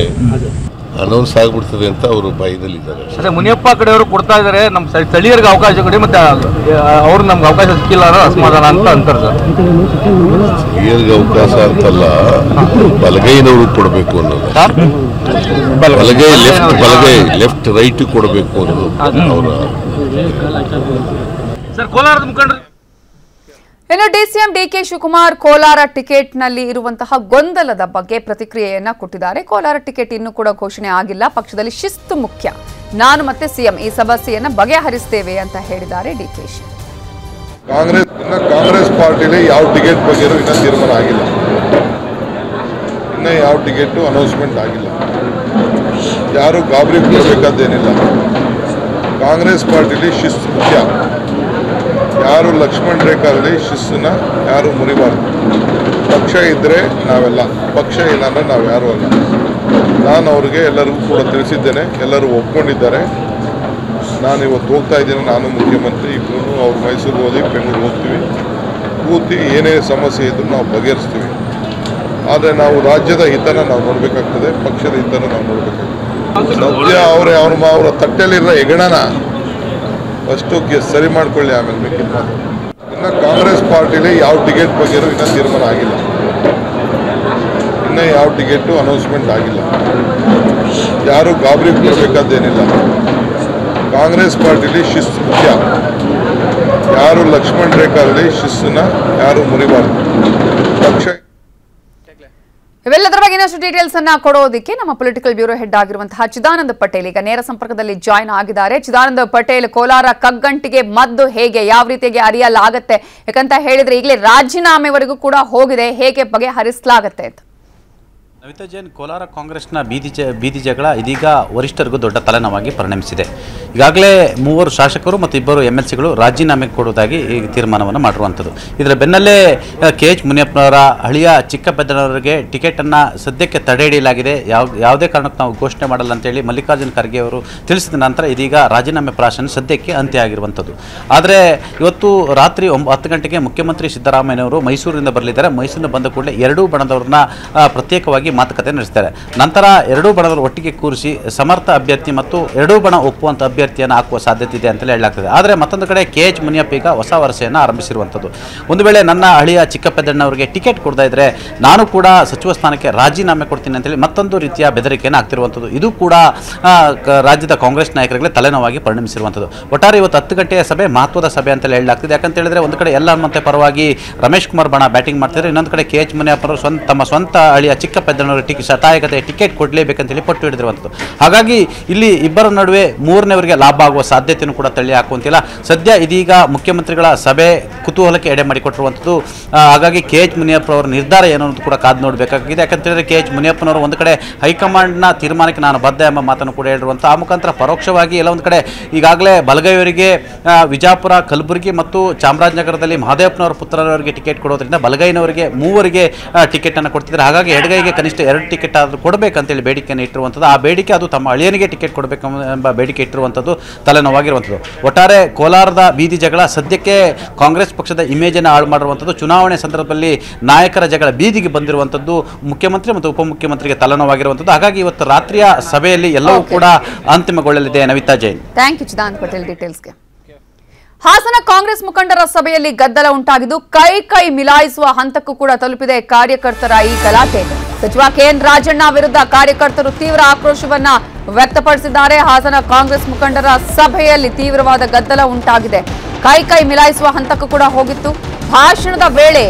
ಅನೌನ್ಸ್ ಆಗ್ಬಿಡ್ತದೆ ಅಂತ ಅವರು ಭಯದಲ್ಲಿದ್ದಾರೆ ಅದೇ ಮುನಿಯಪ್ಪ ಕಡೆಯವರು ಕೊಡ್ತಾ ಇದ್ದಾರೆ. ನಮ್ಮ ಸ್ಥಳ- ಸ್ಥಳೀಯರಿಗೆ ಅವಕಾಶ ಕೊಡಿ ಮತ್ತೆ ಅವ್ರು ನಮ್ಗೆ ಅವಕಾಶ ಸಿಕ್ಕಿಲ್ಲ ಅನ್ನೋ ಅಸಮಾಧಾನ ಅಂತ ಅಂತಾರೆ ಸರ್. ಹಿರಿಯರಿಗೆ ಅವಕಾಶ ಅಂತಲ್ಲ ಬಲಗೈನವರು ಕೊಡಬೇಕು ಅನ್ನೋದು. ಬಲಗೈ ಲೆಫ್ಟ್ ಬಲಗೈ ಲೆಫ್ಟ್ ರೈಟ್ ಕೊಡಬೇಕು ಅನ್ನೋದು ಅವರ ಸರ್ ಕೋಲಾರದ ಮುಖಂಡರು ಇನ್ನು DCM D K Shivakumar Kolar ಟಿಕೆಟ್ನಲ್ಲಿ ಇರುವಂತಹ ಗೊಂದಲದ ಬಗ್ಗೆ ಪ್ರತಿಕ್ರಿಯೆಯನ್ನ ಕೊಟ್ಟಿದ್ದಾರೆ. ಕೋಲಾರ ಟಿಕೆಟ್ ಇನ್ನೂ ಕೂಡ ಘೋಷಣೆ ಆಗಿಲ್ಲ. ಪಕ್ಷದಲ್ಲಿ ಶಿಸ್ತು ಮುಖ್ಯ. ನಾನು ಮತ್ತೆ ಸಿಎಂ ಈ ಸಮಸ್ಯೆಯನ್ನ ಬಗೆಹರಿಸ್ತೇವೆ ಅಂತ ಹೇಳಿದ್ದಾರೆ ಡಿಕೆಶಿ ಕಾಂಗ್ರೆಸ್ ಕಾಂಗ್ರೆಸ್ ಪಾರ್ಟಿಲಿ ಯಾವ ಟಿಕೆಟ್ ಬಗ್ಗೆ ಇನ್ನೂ ತೀರ್ಮಾನ ಆಗಿಲ್ಲ. ಇನ್ನೂ ಯಾವ ಟಿಕೆಟ್ ಅನೌನ್ಸ್ಮೆಂಟ್ ಆಗಿಲ್ಲ. ಯಾರು ಗಾಬರಿ ಪಡಬೇಕಾದ್ದೇನಿಲ್ಲ ಕಾಂಗ್ರೆಸ್ ಪಾರ್ಟಿಲಿ ಶಿಸ್ತು ಮುಖ್ಯ. ಯಾರು ಲಕ್ಷ್ಮಣ್ ರೇಖಾದಲ್ಲಿ ಶಿಸ್ತನ್ನ ಯಾರು ಮುರಿಬಾರ್ದು. ಪಕ್ಷ ಇದ್ರೆ ನಾವೆಲ್ಲ, ಪಕ್ಷ ಇಲ್ಲ ಅಂದ್ರೆ ನಾವು ಯಾರು ಅಲ್ಲ. ನಾನು ಅವ್ರಿಗೆ ಎಲ್ಲರಿಗೂ ಕೂಡ ತಿಳಿಸಿದ್ದೇನೆ, ಎಲ್ಲರೂ ಒಪ್ಕೊಂಡಿದ್ದಾರೆ. ನಾನು ಇವತ್ತು ಹೋಗ್ತಾ ಇದ್ದೀನಿ, ನಾನು ಮುಖ್ಯಮಂತ್ರಿ ಇಬ್ಬರು ಅವ್ರು ಮೈಸೂರು ಹೋಗಿ ಬೆಂಗಳೂರು ಹೋಗ್ತೀವಿ. ಕೂತಿ ಏನೇ ಸಮಸ್ಯೆ ಇದ್ರೂ ನಾವು ಬಗೆಹರಿಸ್ತೀವಿ. ಆದರೆ ನಾವು ರಾಜ್ಯದ ಹಿತನ ನಾವು ನೋಡಬೇಕಾಗ್ತದೆ, ಪಕ್ಷದ ಹಿತನ ನಾವು ನೋಡಬೇಕಾಗ್ತದೆ. ಸದ್ಯ ಅವರೇ ಅವ್ರ ಅವರ ತಟ್ಟೆಯಲ್ಲಿರೋ ಹೆಗಣನ ಫಸ್ಟು ಸರಿ ಮಾಡ್ಕೊಳ್ಳಿ ಆಮೇಲೆ ಮಾತು ಇನ್ನು ಕಾಂಗ್ರೆಸ್ ಪಾರ್ಟಿಲಿ ಯಾವ ಟಿಕೆಟ್ ಬಗ್ಗೆ ಇನ್ನೂ ತೀರ್ಮಾನ ಆಗಿಲ್ಲ. ಇನ್ನೂ ಯಾವ ಟಿಕೆಟು ಅನೌನ್ಸ್ಮೆಂಟ್ ಆಗಿಲ್ಲ. ಯಾರು ಗಾಬರಿ ಏನಿಲ್ಲ ಕಾಂಗ್ರೆಸ್ ಪಾರ್ಟಿಲಿ ಶಿಸ್ತು ಮುಖ್ಯ. ಯಾರು ಲಕ್ಷ್ಮಣ್ ರೇಖಾ ಶಿಸ್ತನ್ನು ಯಾರು ಮುರಿಬಾರ್ದು. ಪಕ್ಷ ಇವೆಲ್ಲದರ ಬಗ್ಗೆ ಇನ್ನಷ್ಟು ಡೀಟೇಲ್ಸ್ ಅನ್ನ ಕೊಡೋದಕ್ಕೆ ನಮ್ಮ ಪೊಲಿಟಿಕಲ್ ಬ್ಯೂರೋ ಹೆಡ್ ಆಗಿರುವಂತಹ ಚಿದಾನಂದ ಪಟೇಲ್ ಈಗ ನೇರ ಸಂಪರ್ಕದಲ್ಲಿ ಜಾಯ್ನ್ ಆಗಿದ್ದಾರೆ. ಚಿದಾನಂದ ಪಟೇಲ್ ಕೋಲಾರ ಕಗ್ಗಂಟಿಗೆ ಮದ್ದು ಹೇಗೆ, ಯಾವ ರೀತಿಯಾಗಿ ಅರಿಯಲಾಗತ್ತೆ? ಯಾಕಂತ ಹೇಳಿದ್ರೆ ಈಗಲೇ ರಾಜೀನಾಮೆವರೆಗೂ ಕೂಡ ಹೋಗಿದೆ. ಹೇಗೆ ಬಗೆಹರಿಸಲಾಗತ್ತೆ ಅಂತ. ನವಿತಾ ಜೈನ್, ಕೋಲಾರ ಕಾಂಗ್ರೆಸ್ನ ಬೀದಿ ಜ, ಬೀದಿ ಜಗಳ ಇದೀಗ ವರಿಷ್ಠರಿಗೂ ದೊಡ್ಡ ತಲೆನೋವಾಗಿ ಪರಿಣಮಿಸಿದೆ. ಈಗಾಗಲೇ ಮೂವರು ಶಾಸಕರು ಮತ್ತು ಇಬ್ಬರು ಎಂ ಎಲ್ ಸಿಗಳು ರಾಜೀನಾಮೆ ಕೊಡುವುದಾಗಿ ಈ ತೀರ್ಮಾನವನ್ನು ಮಾಡಿರುವಂಥದ್ದು. ಇದರ ಬೆನ್ನಲ್ಲೇ ಕೆ ಎಚ್ ಮುನಿಯಪ್ಪನವರ ಹಳಿಯ ಚಿಕ್ಕಪೆದ್ದನವರಿಗೆ ಟಿಕೆಟನ್ನು ಸದ್ಯಕ್ಕೆ ತಡೆ ಹಿಡಿಯಲಾಗಿದೆ. ಯಾವ, ಯಾವುದೇ ಕಾರಣಕ್ಕೂ ನಾವು ಘೋಷಣೆ ಮಾಡಲ್ಲ ಅಂತೇಳಿ ಮಲ್ಲಿಕಾರ್ಜುನ ಖರ್ಗೆ ಅವರು ತಿಳಿಸಿದ ನಂತರ ಇದೀಗ ರಾಜೀನಾಮೆ ಪ್ರಾಶನ ಸದ್ಯಕ್ಕೆ ಅಂತ್ಯ ಆಗಿರುವಂಥದ್ದು ಆದರೆ ಇವತ್ತು ರಾತ್ರಿ ಒಂಬ, ಹತ್ತು ಗಂಟೆಗೆ ಮುಖ್ಯಮಂತ್ರಿ ಸಿದ್ದರಾಮಯ್ಯನವರು ಮೈಸೂರಿನಿಂದ ಬರಲಿದ್ದಾರೆ. ಮೈಸೂರಿನ ಬಂದ ಕೂಡಲೇ ಎರಡೂ ಬಣದವ್ರನ್ನ ಪ್ರತ್ಯೇಕವಾಗಿ ಮಾತುಕತೆ ನಡೆಸ್ತಾರೆ. ನಂತರ ಎರಡೂ ಬಣದವರು ಒಟ್ಟಿಗೆ ಕೂರಿಸಿ ಸಮರ್ಥ ಅಭ್ಯರ್ಥಿ ಮತ್ತು ಎರಡೂ ಬಣ ಒಪ್ಪುವಂಥ ಅಭ್ಯರ್ಥಿಯನ್ನು ಹಾಕುವ ಸಾಧ್ಯತೆ ಇದೆ ಅಂತಲೇ ಹೇಳಲಾಗ್ತದೆ. ಆದರೆ ಮತ್ತೊಂದು ಕಡೆ ಕೆ ಎಚ್ ಮುನಿಯಪ್ಪ ಈಗ ಹೊಸ ವರಸೆಯನ್ನು ಆರಂಭಿಸಿರುವಂಥದ್ದು. ಒಂದು ವೇಳೆ ನನ್ನ ಹಳಿಯ ಚಿಕ್ಕಪ್ಪದಣ್ಣವರಿಗೆ ಟಿಕೆಟ್ ಕೊಡ್ತಾ ಇದ್ದರೆ ನಾನು ಕೂಡ ಸಚಿವ ಸ್ಥಾನಕ್ಕೆ ರಾಜೀನಾಮೆ ಕೊಡ್ತೀನಿ ಅಂತೇಳಿ ಮತ್ತೊಂದು ರೀತಿಯ ಬೆದರಿಕೆಯನ್ನು ಆಗ್ತಿರುವಂಥದ್ದು ಇದು ಕೂಡ ರಾಜ್ಯದ ಕಾಂಗ್ರೆಸ್ ನಾಯಕರಿಗೆ ತಲೆನೋವಾಗಿ ಪರಿಣಮಿಸಿರುವಂಥದ್ದು. ಒಟ್ಟಾರೆ ಇವತ್ತು ಹತ್ತು ಗಂಟೆಯ ಸಭೆ ಮಹತ್ವದ ಸಭೆ ಅಂತಲೇ ಹೇಳಲಾಗ್ತದೆ. ಯಾಕಂತ ಹೇಳಿದ್ರೆ ಒಂದು ಕಡೆ ಎಲ್ಲ ಮತ್ತೆ ಪರವಾಗಿ ರಮೇಶ್ ಕುಮಾರ್ ಬಣ ಬ್ಯಾಟಿಂಗ್ ಮಾಡ್ತಿದ್ದಾರೆ. ಇನ್ನೊಂದು ಕಡೆ ಕೆ ಎಚ್ ಮುನಿಯಪ್ಪರು ಸ್ವಂತ, ತಮ್ಮ ಸ್ವಂತ ಹಳಿಯ ಚಿಕ್ಕಪ್ಪೆದ್ದನವರ ಟಿಕ್ ಶತಾಯಕತೆ ಟಿಕೆಟ್ ಕೊಡಲೇಬೇಕಂತೇಳಿ ಪಟ್ಟು ಹಿಡಿದಿರುವಂಥದ್ದು. ಹಾಗಾಗಿ ಇಲ್ಲಿ ಇಬ್ಬರ ನಡುವೆ ಮೂರನೇವರಿಗೆ ಲಾಭ ಆಗುವ ಸಾಧ್ಯತೆಯನ್ನು ಕೂಡ ತಳ್ಳಿ ಹಾಕುವಂತಿಲ್ಲ. ಸದ್ಯ ಇದೀಗ ಮುಖ್ಯಮಂತ್ರಿಗಳ ಸಭೆ ಕುತೂಹಲಕ್ಕೆ ಎಡೆ ಮಾಡಿಕೊಟ್ಟಿರುವಂಥದ್ದು. ಹಾಗಾಗಿ ಕೆ ಎಚ್ ಮುನಿಯಪ್ಪ ಅವರ ನಿರ್ಧಾರ ಏನು ಕೂಡ ಕಾದು ನೋಡಬೇಕಾಗಿದೆ. ಯಾಕಂತ ಹೇಳಿದ್ರೆ ಕೆ ಎಚ್ ಮುನಿಯಪ್ಪನವರು ಒಂದು ಕಡೆ ಹೈಕಮಾಂಡ್ನ ತೀರ್ಮಾನಕ್ಕೆ ನಾನು ಬದ್ಧ ಎಂಬ ಮಾತನ್ನು ಕೂಡ ಹೇಳಿರುವಂಥ, ಆ ಮುಖಾಂತರ ಪರೋಕ್ಷವಾಗಿ ಎಲ್ಲ ಒಂದು ಕಡೆ ಈಗಾಗಲೇ ಬಲಗೈಯವರಿಗೆ ವಿಜಾಪುರ, ಕಲಬುರಗಿ ಮತ್ತು ಚಾಮರಾಜನಗರದಲ್ಲಿ ಮಹದೇವಪ್ಪನವರ ಪುತ್ರರವರಿಗೆ ಟಿಕೆಟ್ ಕೊಡೋದ್ರಿಂದ ಬಲಗೈನವರಿಗೆ ಮೂವರಿಗೆ ಟಿಕೆಟ್ ಅನ್ನು ಕೊಡ್ತಿದ್ದಾರೆ. ಹಾಗಾಗಿ ಎಡಗೈಗೆ ಕನಿಷ್ಠ ಎರಡು ಟಿಕೆಟ್ ಆದರೂ ಕೊಡಬೇಕಂತೇಳಿ ಬೇಡಿಕೆಯನ್ನು ಇಟ್ಟಿರುವಂಥದ್ದು. ಆ ಬೇಡಿಕೆ ಅದು ತಮ್ಮ ಅಳಿಯನಿಗೆ ಟಿಕೆಟ್ ಕೊಡಬೇಕು ಎಂಬ ಬೇಡಿಕೆ ಇಟ್ಟಿರುವಂಥದ್ದು ತಲೆನೋವಾಗಿರುವಂಥದ್ದು. ಒಟ್ಟಾರೆ ಕೋಲಾರದ ಬೀದಿ ಜಗಳ ಸದ್ಯಕ್ಕೆ ಕಾಂಗ್ರೆಸ್ ಪಕ್ಷದ ಇಮೇಜನ್ನು ಹಾಳು ಮಾಡಿರುವಂಥದ್ದು. ಚುನಾವಣೆ ಸಂದರ್ಭದಲ್ಲಿ ನಾಯಕರ ಜಗಳ ಬೀದಿಗೆ ಬಂದಿರುವಂಥದ್ದು ಮುಖ್ಯಮಂತ್ರಿ ಮತ್ತು ಉಪಮುಖ್ಯಮಂತ್ರಿಗೆ ತಲೆನೋವಾಗಿರುವಂಥದ್ದು. ಹಾಗಾಗಿ ಇವತ್ತು ರಾತ್ರಿಯ ಸಭೆಯಲ್ಲಿ ಎಲ್ಲವೂ ಕೂಡ ಅಂತಿಮಗೊಳ್ಳಲಿದೆ. ನವಿತಾ ಜೈನ್. ಥ್ಯಾಂಕ್ ಯು ಚಿದಾನಂದ ಪಟೇಲ್ ಡೀಟೇಲ್ಸ್ಗೆ ಹಾಸನ ಕಾಂಗ್ರೆಸ್ ಮುಖಂಡರ ಸಭೆಯಲ್ಲಿ ಗದ್ದಲ ಉಂಟಾಗಿದ್ದು ಕೈ ಕೈ ಮಿಲಾಯಿಸುವ ಹಂತಕ್ಕೂ ಕೂಡ ತಲುಪಿದೆ ಕಾರ್ಯಕರ್ತರ ಈ ಗಲಾಟೆ. ಸಚಿವ ಕೆಎನ್ ರಾಜಣ್ಣ ವಿರುದ್ಧ ಕಾರ್ಯಕರ್ತರು ತೀವ್ರ ಆಕ್ರೋಶವನ್ನ ವ್ಯಕ್ತಪಡಿಸಿದ್ದಾರೆ. ಹಾಸನ ಕಾಂಗ್ರೆಸ್ ಮುಖಂಡರ ಸಭೆಯಲ್ಲಿ ತೀವ್ರವಾದ ಗದ್ದಲ ಉಂಟಾಗಿದೆ. ಕೈ ಕೈ ಮಿಲಾಯಿಸುವ ಹಂತಕ್ಕೂ ಕೂಡ ಹೋಗಿತ್ತು. ಭಾಷಣದ ವೇಳೆ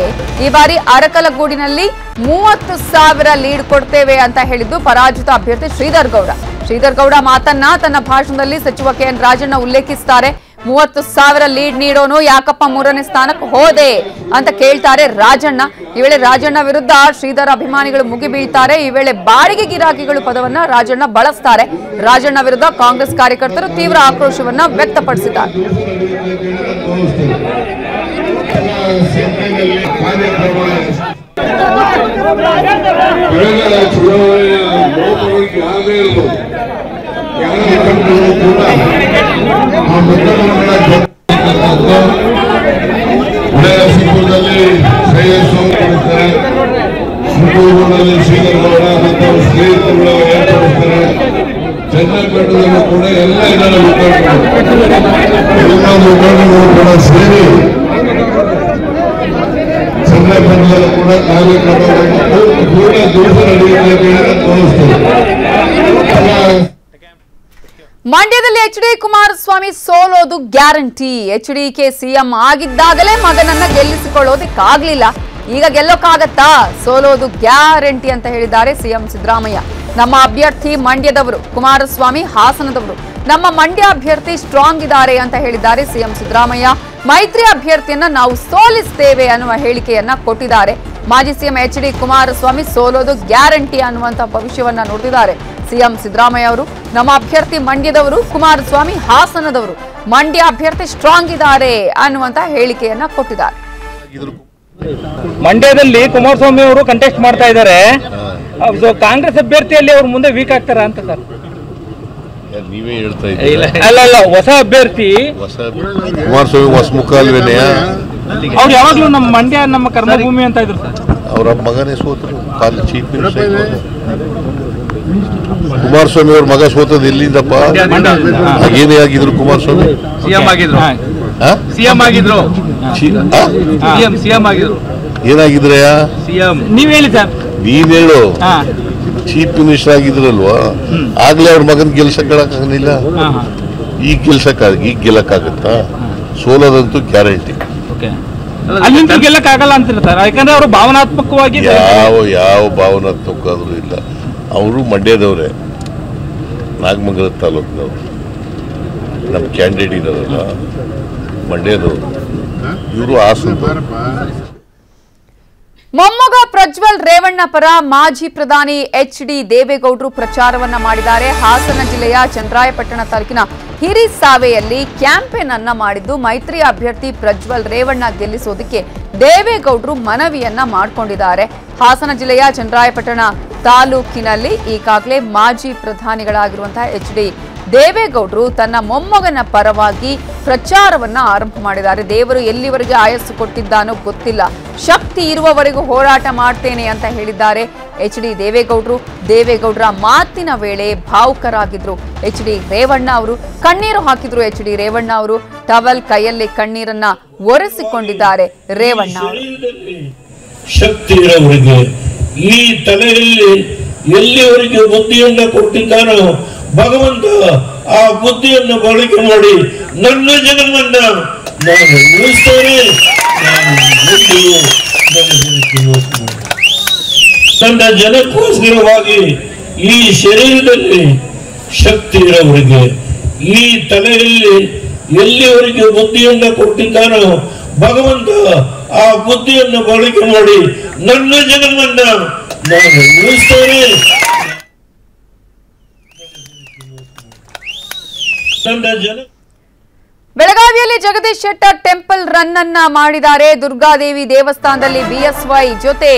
ಈ ಬಾರಿ ಅರಕಲಗೂಡಿನಲ್ಲಿ ಮೂವತ್ತು ಸಾವಿರ ಲೀಡ್ ಕೊಡ್ತೇವೆ ಅಂತ ಹೇಳಿದ್ದು ಪರಾಜಿತ ಅಭ್ಯರ್ಥಿ ಶ್ರೀಧರ್ ಗೌಡ. ಶ್ರೀಧರ್ ಗೌಡ ಮಾತನ್ನ ತನ್ನ ಭಾಷಣದಲ್ಲಿ ಸಚಿವ ಕೆಎನ್ ರಾಜಣ್ಣ ಉಲ್ಲೇಖಿಸುತ್ತಾರೆ ಮೂವತ್ತು ಸಾವಿರ ಲೀಡ್ ನೀಡೋನು ಯಾಕಪ್ಪ ಮೂರನೇ ಸ್ಥಾನಕ್ಕೆ ಹೋದೆ ಅಂತ ಕೇಳ್ತಾರೆ ರಾಜಣ್ಣ. ಈ ವೇಳೆ ರಾಜಣ್ಣ ವಿರುದ್ಧ ಶ್ರೀಧರ್ ಅಭಿಮಾನಿಗಳು ಮುಗಿಬೀಳ್ತಾರೆ ಈ ವೇಳೆ ಬಾಡಿಗೆ ಗಿರಾಕಿಗಳು ಪದವನ್ನ ರಾಜಣ್ಣ ಬಳಸ್ತಾರೆ. ರಾಜಣ್ಣ ವಿರುದ್ಧ ಕಾಂಗ್ರೆಸ್ ಕಾರ್ಯಕರ್ತರು ತೀವ್ರ ಆಕ್ರೋಶವನ್ನ ವ್ಯಕ್ತಪಡಿಸಿದ್ದಾರೆ. ಕಳೆದ ಚುನಾವಣೆಯ ಲೋಪಗಳಿಗೆ ಆಗದೇ ಇರಬಹುದು ಯಾವುದೇ ಕಂಪನಿಗಳು ಕೂಡ ಆ ಮುಖಂಡರುಗಳ ಉದಯಸಿಂಪುರದಲ್ಲಿ ಶ್ರೇಯಸ್ವಾಮಿ ಕೊಡಿಸ್ತಾರೆ ಶಿವಮೊಗ್ಗದಲ್ಲಿ ಶ್ರೀಧರ್ ಗೌಡ ಮತ್ತು ಅವ್ರ ಸ್ನೇಹಿತರುಗಳು ಏರ್ಪಡಿಸ್ತಾರೆ ಚನ್ನಪಟ್ಟಣದಲ್ಲೂ ಕೂಡ ಎಲ್ಲ ಇದ್ದಾರೆ ಮುಖಂಡರು ಎಲ್ಲ ಮುಖಂಡರು ಕೂಡ ಸೇರಿ ಚನ್ನಪಟ್ಟಣದಲ್ಲೂ ಕೂಡ ಕಾರ್ಯಕ್ರಮವನ್ನು ಪೂರ್ಣ ದಿವಸ ನಡೆಯುತ್ತೆ ಅಂತ ತೋರಿಸ್ತೇವೆ ಮಂಡ್ಯದಲ್ಲಿ H D Kumaraswamy ಸೋಲೋದು guarantee. H D K CM ಆಗಿದ್ದಾಗಲೇ ಮಗನನ್ನ ಗೆಲ್ಲಿಸಿಕೊಳ್ಳೋದಕ್ಕಾಗ್ಲಿಲ್ಲ. ಈಗ ಗೆಲ್ಲೋಕ್ಕಾಗತ್ತಾ? ಸೋಲೋದು ಗ್ಯಾರಂಟಿ ಅಂತ ಹೇಳಿದ್ದಾರೆ ಸಿಎಂ ಸಿದ್ದರಾಮಯ್ಯ. ನಮ್ಮ ಅಭ್ಯರ್ಥಿ ಮಂಡ್ಯದವರು, ಕುಮಾರಸ್ವಾಮಿ ಹಾಸನದವರು. ನಮ್ಮ ಮಂಡ್ಯ ಅಭ್ಯರ್ಥಿ ಸ್ಟ್ರಾಂಗ್ ಇದ್ದಾರೆ ಅಂತ ಹೇಳಿದ್ದಾರೆ ಸಿಎಂ ಸಿದ್ದರಾಮಯ್ಯ. ಮೈತ್ರಿ ಅಭ್ಯರ್ಥಿಯನ್ನ ನಾವು ಸೋಲಿಸ್ತೇವೆ ಅನ್ನುವ ಹೇಳಿಕೆಯನ್ನ ಕೊಟ್ಟಿದ್ದಾರೆ. ಮಾಜಿ ಸಿಎಂ ಎಚ್ ಡಿ ಕುಮಾರಸ್ವಾಮಿ ಸೋಲೋದು ಗ್ಯಾರಂಟಿ ಅನ್ನುವಂತ ಭವಿಷ್ಯವನ್ನ ನುಡಿದಿದ್ದಾರೆ ಸಿಎಂ ಸಿದ್ದರಾಮಯ್ಯ ಅವರು ನಮ್ಮ ಅಭ್ಯರ್ಥಿ ಮಂಡ್ಯದವರು ಕುಮಾರಸ್ವಾಮಿ ಹಾಸನದವರು ಮಂಡ್ಯ ಅಭ್ಯರ್ಥಿ ಸ್ಟ್ರಾಂಗ್ ಇದ್ದಾರೆ ಅನ್ನುವಂತ ಹೇಳಿಕೆಯನ್ನ ಕೊಟ್ಟಿದ್ದಾರೆ. ಮಂಡ್ಯದಲ್ಲಿ ಕುಮಾರಸ್ವಾಮಿ ಅವರು ಕಂಟೆಸ್ಟ್ ಮಾಡ್ತಾ ಇದ್ದಾರೆ. ಸೊ ಕಾಂಗ್ರೆಸ್ ಅಭ್ಯರ್ಥಿಯಲ್ಲಿ ಅವ್ರ ಮುಂದೆ ವೀಕ್ ಆಗ್ತಾರ ಅಂತ ಸರ್? ನೀವೇ ಹೇಳ್ತಾ ಇದ್ದೀರಾ? ಅಲ್ಲ ಅಲ್ಲ ಹೊಸ ಅಭ್ಯರ್ಥಿ. ಕುಮಾರಸ್ವಾಮಿ ಹೊಸ ಮುಖ ಅಲ್ವೇನೆಯ ಅವ್ರು ಯಾವಾಗ್ಲೂ ನಮ್ಮ ಮಂಡ್ಯ ನಮ್ಮ ಕರ್ಮಭೂಮಿ ಅಂತ ಇದ್ರು ಸರ್. ಅವರ ಮಗನೇ ಸೋತರು ಕಾಲ್ ಚೀಫ್ ಮಿನಿಸ್ಟರ್. ಕುಮಾರಸ್ವಾಮಿ ಅವ್ರ ಮಗ ಸೋತದ ಎಲ್ಲಿಂದಪ್ಪ? ಏನೇ ಆಗಿದ್ರು ಕುಮಾರಸ್ವಾಮಿ? ಸಿಎಂ ಆಗಿದ್ರು? ಸಿಎಂ ಆಗಿದ್ರು. ಚಿ- ಆ? ಸಿಎಂ ಸಿಎಂ ಆಗಿದ್ರು. ಏನಾಗಿದ್ರಯ್ಯ ಸಿಎಂ. ನೀವ್ ಹೇಳಿ ಸರ್. ನೀನ್ ಹೇಳು. ಚೀಫ್ ಮಿನಿಸ್ಟರ್ ಆಗಿದ್ರಲ್ವಾ? ಆಗ್ಲೇ ಅವ್ರ ಮಗನ್ ಗೆಲ್ಸಕ್ಕೆ ಆಗಲಿಲ್ಲ ಈ ಈಗ ಗೆಲ್ಸಕ್ ಈಗ ಗೆಲ್ಲಕ್ಕಾಗತ್ತಾ? ಸೋಲೋದಂತೂ ಗ್ಯಾರಂಟಿ. ಓಕೆ. ಅಲ್ಲಿಂದ ಗೆಲ್ಲಕ್ಕಾಗಲ್ಲ ಅಂತೀರ ಸರ್ ಯಾಕಂದ್ರೆ ಅವರು ಭಾವನಾತ್ಮಕವಾಗಿ ಯಾವ ಯಾವ ಭಾವನಾತ್ಮಕ ಆದ್ರೂ ಇಲ್ಲ. ಅವರು ಮಂಡ್ಯದವರೇ. ನಾಗಮಂಗಲ ತಾಲೂಕಿನವರು. ನಮ್ಮ ಕ್ಯಾಂಡಿಡೇಟ್ ಇದಾರಲ್ಲ, ಮಂಡ್ಯದವರು. ಇವರು ಹಾಸನದವರು ಮೊಮ್ಮಗ ಪ್ರಜ್ವಲ್ ರೇವಣ್ಣ ಪರ ಮಾಜಿ ಪ್ರಧಾನಿ ಎಚ್ ಡಿ ದೇವೇಗೌಡರು ಪ್ರಚಾರವನ್ನ ಮಾಡಿದ್ದಾರೆ. ಹಾಸನ ಜಿಲ್ಲೆಯ ಚಂದ್ರಾಯಪಟ್ಟಣ ತಾಲೂಕಿನ ಹಿರಿಸಾವೆಯಲ್ಲಿ ಕ್ಯಾಂಪೇನ್ ಅನ್ನ ಮಾಡಿದ್ದು ಮೈತ್ರಿ ಅಭ್ಯರ್ಥಿ ಪ್ರಜ್ವಲ್ ರೇವಣ್ಣ ಗೆಲ್ಲಿಸೋದಕ್ಕೆ ದೇವೇಗೌಡರು ಮನವಿಯನ್ನ ಮಾಡಿಕೊಂಡಿದ್ದಾರೆ. ಹಾಸನ ಜಿಲ್ಲೆಯ ಚಂದ್ರಾಯಪಟ್ಟಣ ತಾಲೂಕಿನಲ್ಲಿ ಈಗಾಗಲೇ ಮಾಜಿ ಪ್ರಧಾನಿಗಳಾಗಿರುವಂತಹ ಎಚ್ ಡಿ ದೇವೇಗೌಡರು ತನ್ನ ಮೊಮ್ಮಗನ ಪರವಾಗಿ ಪ್ರಚಾರವನ್ನ ಆರಂಭ ಮಾಡಿದ್ದಾರೆ. ದೇವರು ಎಲ್ಲಿವರೆಗೆ ಆಯಸ್ಸು ಕೊಟ್ಟಿದ್ದಾನೋ ಗೊತ್ತಿಲ್ಲ. ಶಕ್ತಿ ಇರುವವರೆಗೂ ಹೋರಾಟ ಮಾಡ್ತೇನೆ ಅಂತ ಹೇಳಿದ್ದಾರೆ ಎಚ್ ಡಿ ದೇವೇಗೌಡರು. ದೇವೇಗೌಡರ ಮಾತಿನ ವೇಳೆ ಭಾವುಕರಾಗಿದ್ರು ಎಚ್ ಡಿ ರೇವಣ್ಣ ಅವರು. ಕಣ್ಣೀರು ಹಾಕಿದ್ರು ಎಚ್ ಡಿ ರೇವಣ್ಣ ಅವರು. ಟವಲ್ ಕೈಯಲ್ಲಿ ಕಣ್ಣೀರನ್ನ ಒರೆಸಿಕೊಂಡಿದ್ದಾರೆ ರೇವಣ್ಣ ಅವರು. ಈ ತಲೆಯಲ್ಲಿ ಎಲ್ಲಿವರೆಗೆ ಬುದ್ಧಿಯನ್ನ ಕೊಟ್ಟಿದ್ದಾನೋ ಭಗವಂತ ಆ ಬುದ್ಧಿಯನ್ನು ಬಳಕೆ ಮಾಡಿ ನನ್ನ ಜಗವನ್ನ ನಾನು ಉಳಿಸ್ತೇನೆ ತನ್ನ ಜನಕ್ಕೋಸ್ಕರವಾಗಿ ಈ ಶರೀರದಲ್ಲಿ ಶಕ್ತಿ ಇರೋವರೆಗೆ, ಈ ತಲೆಯಲ್ಲಿ ಎಲ್ಲಿವರೆಗೆ ಬುದ್ಧಿಯನ್ನ ಕೊಟ್ಟಿದ್ದಾನೋ ಭಗವಂತ ಆ ಬುದ್ಧಿಯನ್ನು ಬಳಕೆ ಮಾಡಿ ನನ್ನ ಜನವನ್ನ ನಾನು ಉಳಿಸ್ತೇನೆ. ಬೆಳಗಾವಿಯಲ್ಲಿ ಜಗದೀಶ್ ಶೆಟ್ಟರ್ ಟೆಂಪಲ್ ರನ್ ಅನ್ನ ಮಾಡಿದ್ದಾರೆ. ದುರ್ಗಾದೇವಿ ದೇವಸ್ಥಾನದಲ್ಲಿ ಬಿಎಸ್ವೈ ಜೊತೆ